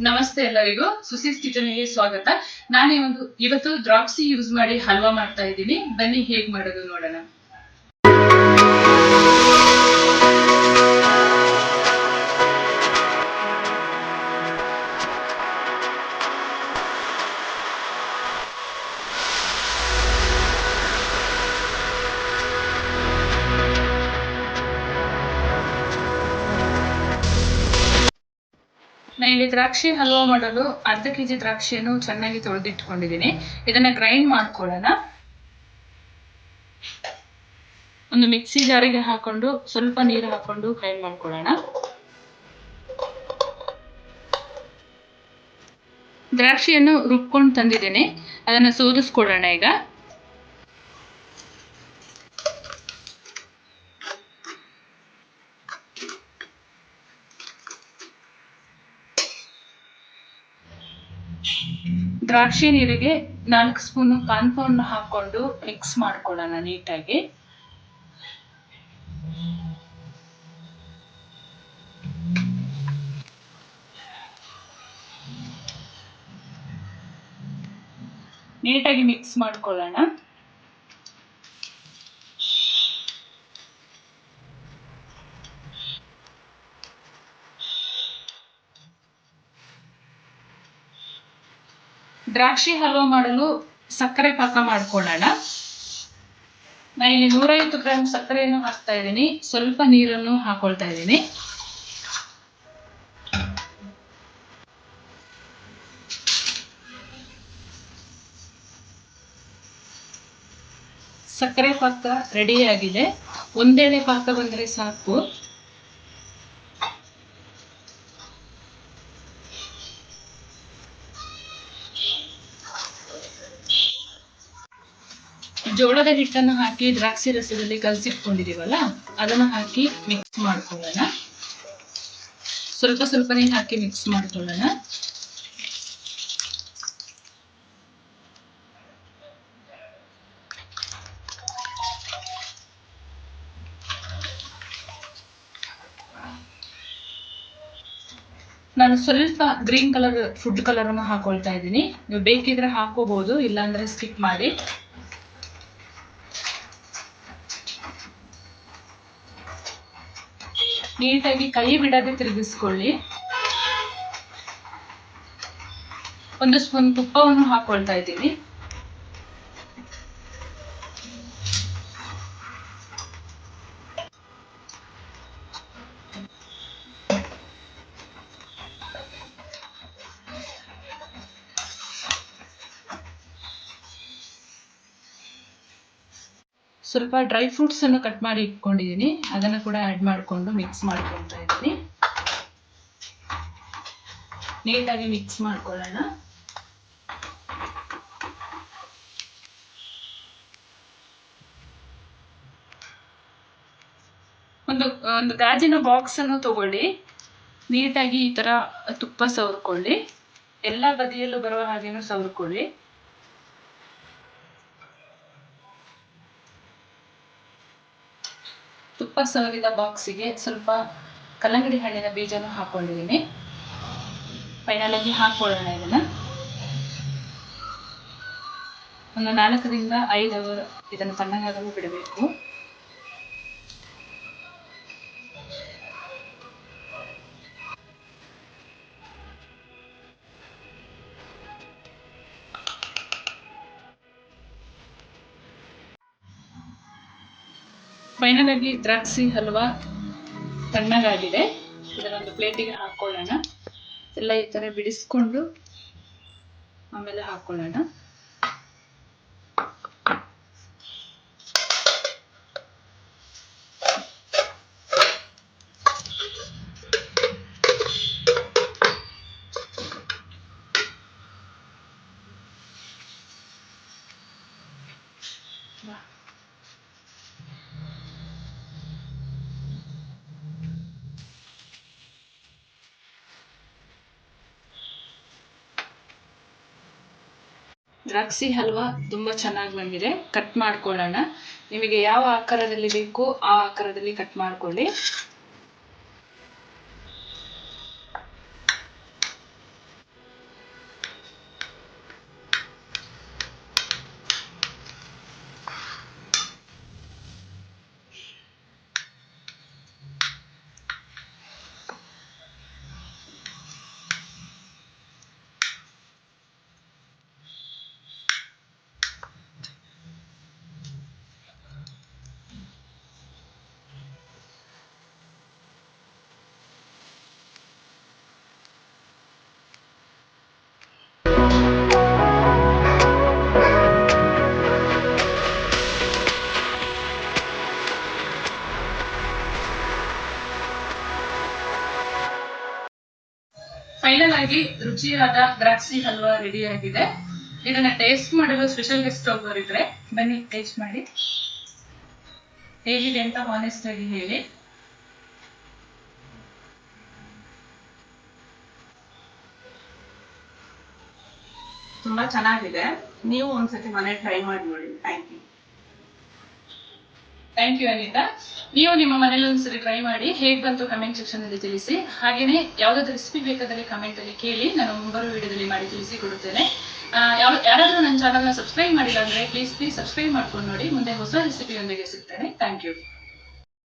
ನಮಸ್ತೆ ಎಲ್ಲರಿಗೂ. ಸುಸೀಸ್ ಕಿಚನ್ಗೆ ಸ್ವಾಗತ. ನಾನೇ ಒಂದು ಇವತ್ತು ದ್ರಾಕ್ಷಿ ಯೂಸ್ ಮಾಡಿ ಹಲ್ವಾ ಮಾಡ್ತಾ ಇದ್ದೀನಿ. ಬನ್ನಿ ಹೇಗ್ ಮಾಡೋದು ನೋಡೋಣ. ಇಲ್ಲಿ ದ್ರಾಕ್ಷಿ ಹಲ್ವಾ ಮಾಡಲು ಅರ್ಧ ಕೆ ಜಿ ದ್ರಾಕ್ಷಿಯನ್ನು ಚೆನ್ನಾಗಿ ತೊಳೆದಿಟ್ಕೊಂಡಿದ್ದೀನಿ. ಇದನ್ನ ಗ್ರೈಂಡ್ ಮಾಡ್ಕೊಳ್ಳೋಣ. ಒಂದು ಮಿಕ್ಸಿ ಜಾರಿಗೆ ಹಾಕೊಂಡು ಸ್ವಲ್ಪ ನೀರು ಹಾಕೊಂಡು ಗ್ರೈಂಡ್ ಮಾಡ್ಕೊಳ್ಳೋಣ. ದ್ರಾಕ್ಷಿಯನ್ನು ರುಬ್ಕೊಂಡು ತಂದಿದ್ದೀನಿ. ಅದನ್ನು ಸೋದಿಸ್ಕೊಳ್ಳೋಣ ಈಗ. ದ್ರಾಕ್ಷಿ ನೀರಿಗೆ ನಾಲ್ಕು ಸ್ಪೂನ್ ಕಾರ್ನ್ಫ್ಲವರ್ನ ಹಾಕ್ಕೊಂಡು ಮಿಕ್ಸ್ ಮಾಡ್ಕೊಳ್ಳೋಣ ನೀಟಾಗಿ. ನೀಟಾಗಿ ಮಿಕ್ಸ್ ಮಾಡ್ಕೊಳ್ಳೋಣ. ದ್ರಾಕ್ಷಿ ಹಲ್ವಾ ಮಾಡಲು ಸಕ್ಕರೆ ಪಾಕ ಮಾಡ್ಕೊಳ್ಳೋಣ. ನಾ ಇಲ್ಲಿ ನೂರೈವತ್ತು ಗ್ರಾಮ್ ಸಕ್ಕರೆಯನ್ನು ಹಾಕ್ತಾ ಇದ್ದೀನಿ. ಸ್ವಲ್ಪ ನೀರನ್ನು ಹಾಕೊಳ್ತಾ ಇದ್ದೀನಿ. ಸಕ್ಕರೆ ಪಾಕ ರೆಡಿಯಾಗಿದೆ ಒಂದೇಳೆ ಪಾಕ ಬಂದರೆ ಸಾಕು. ಜೋಳದ ಹಿಟ್ಟನ್ನು ಹಾಕಿ ದ್ರಾಕ್ಷಿ ರಸದಲ್ಲಿ ಕಲಸಿಟ್ಕೊಂಡಿದೀವಲ್ಲ ಅದನ್ನು ಹಾಕಿ ಮಿಕ್ಸ್ ಮಾಡ್ಕೊಳ್ಳೋಣ. ಸ್ವಲ್ಪ ಸ್ವಲ್ಪನೇ ಹಾಕಿ ಮಿಕ್ಸ್ ಮಾಡ್ಕೊಳ್ಳೋಣ. ನಾನು ಸ್ವಲ್ಪ ಗ್ರೀನ್ ಕಲರ್, ಫುಡ್ ಕಲರ್ ಅನ್ನು ಹಾಕೊಳ್ತಾ ಇದ್ದೀನಿ. ನೀವು ಬೇಕಿದ್ರೆ ಹಾಕೋಬಹುದು ಇಲ್ಲಾಂದ್ರೆ ಸ್ಕಿಪ್ ಮಾಡಿ. ನೀಟಾಗಿ ಕೈ ಬಿಡದೆ ತಿರುಗಿಸ್ಕೊಳ್ಳಿ. ಒಂದು ಸ್ಪೂನ್ ತುಪ್ಪವನ್ನು ಹಾಕೊಳ್ತಾ ಇದ್ದೀನಿ. ಸ್ವಲ್ಪ ಡ್ರೈ ಫ್ರೂಟ್ಸ್ ಅನ್ನು ಕಟ್ ಮಾಡಿ ಇಟ್ಕೊಂಡಿದ್ದೀನಿ ಅದನ್ನು ಕೂಡ ಆಡ್ ಮಾಡಿಕೊಂಡು ಮಿಕ್ಸ್ ಮಾಡ್ಕೊಳ್ತಾ ಇದ್ದೀನಿ. ನೀಟಾಗಿ ಮಿಕ್ಸ್ ಮಾಡ್ಕೊಳ್ಳೋಣ. ಒಂದು ಒಂದು ಗಾಜಿನ ಬಾಕ್ಸ್ ಅನ್ನು ತಗೊಳ್ಳಿ. ನೀಟಾಗಿ ಈ ತರ ತುಪ್ಪ ಸವರ್ಕೊಳ್ಳಿ. ಎಲ್ಲ ಬದಿಯಲ್ಲೂ ಬರುವ ಹಾಗೆಯೂ ಸವರ್ಕೊಳ್ಳಿ. ತುಪ್ಪ ಸವರಿದ ಬಾಕ್ಸಿಗೆ ಸ್ವಲ್ಪ ಕಲ್ಲಂಗಡಿ ಹಣ್ಣಿನ ಬೀಜನ ಹಾಕೊಂಡಿದ್ದೀನಿ. ಫೈನಲ್ ಆಗಿ ಇದನ್ನು ಇದನ್ನ. ಒಂದು ನಾಲ್ಕರಿಂದ ಐದು ಅವರ್ ಇದನ್ನು ತಣ್ಣಗಾಗಲು ಬಿಡಬೇಕು. ಫೈನಲ್ ಆಗಿ ದ್ರಾಕ್ಷಿ ಹಲ್ವಾ ತಣ್ಣಗಾಗಿದೆ. ಇದನ್ನೊಂದು ಪ್ಲೇಟಿಗೆ ಹಾಕೊಳ್ಳೋಣ. ಎಲ್ಲ ಈ ಥರ ಬಿಡಿಸ್ಕೊಂಡು ಆಮೇಲೆ ಹಾಕೊಳ್ಳೋಣ. ದ್ರಾಕ್ಷಿ ಹಲ್ವಾ ತುಂಬ ಚೆನ್ನಾಗಿ ಬಂದಿದೆ. ಕಟ್ ಮಾಡ್ಕೊಳ್ಳೋಣ. ನಿಮಗೆ ಯಾವ ಆಕಾರದಲ್ಲಿ ಬೇಕು ಆ ಆಕಾರದಲ್ಲಿ ಕಟ್ ಮಾಡ್ಕೊಳ್ಳಿ. ಆಗಿ ರುಚಿಯಾದ ದ್ರಾಕ್ಷಿ ಹಲ್ವಾ ರೆಡಿ ಆಗಿದೆ. ಇದನ್ನ ಟೇಸ್ಟ್ ಮಾಡಲು ಸ್ಪೆಷಲ್ ಗೆಸ್ಟ್ ಬನ್ನಿ ಟೇಸ್ಟ್ ಮಾಡಿ. ಹೇಗಿದೆ ಅಂತ ಆನೆಸ್ಟ್ ಆಗಿ ಹೇಳಿ. ತುಂಬಾ ಚೆನ್ನಾಗಿದೆ. ನೀವು ಒಂದ್ಸತಿ ಮನೆ ಟ್ರೈ ಮಾಡಿ ನೋಡಿ. Thank you thank you Anita ನೀವು ನಿಮ್ಮ ಮನೇಲಿ ಒಂದ್ಸರಿ ಟ್ರೈ ಮಾಡಿ ಹೇಗೆ ಬಂತು ಕಮೆಂಟ್ ಸೆಕ್ಷನ್ ಅಲ್ಲಿ ತಿಳಿಸಿ. ಹಾಗೆಯೇ ಯಾವ್ದಾದ್ರು ರೆಸಿಪಿ ಬೇಕಾದಲ್ಲಿ ಕಮೆಂಟ್ ಅಲ್ಲಿ ಕೇಳಿ ನಾನು ಮುಂಬರುವ ವಿಡಿಯೋದಲ್ಲಿ ಮಾಡಿ ತಿಳಿಸಿ ಕೊಡುತ್ತೇನೆ ಯಾವ ಯಾರಾದ್ರೂ ನನ್ನ ಚಾನಲ್ನ ಸಬ್ಸ್ಕ್ರೈಬ್ ಮಾಡಿಲ್ಲ ಅಂದ್ರೆ ಪ್ಲೀಸ್ ಪ್ಲೀಸ್ ಸಬ್ಸ್ಕ್ರೈಬ್ ಮಾಡ್ಕೊಂಡು ನೋಡಿ. ಮುಂದೆ ಹೊಸ ರೆಸಿಪಿಯೊಂದಿಗೆ ಸಿಗ್ತೇನೆ. Thank you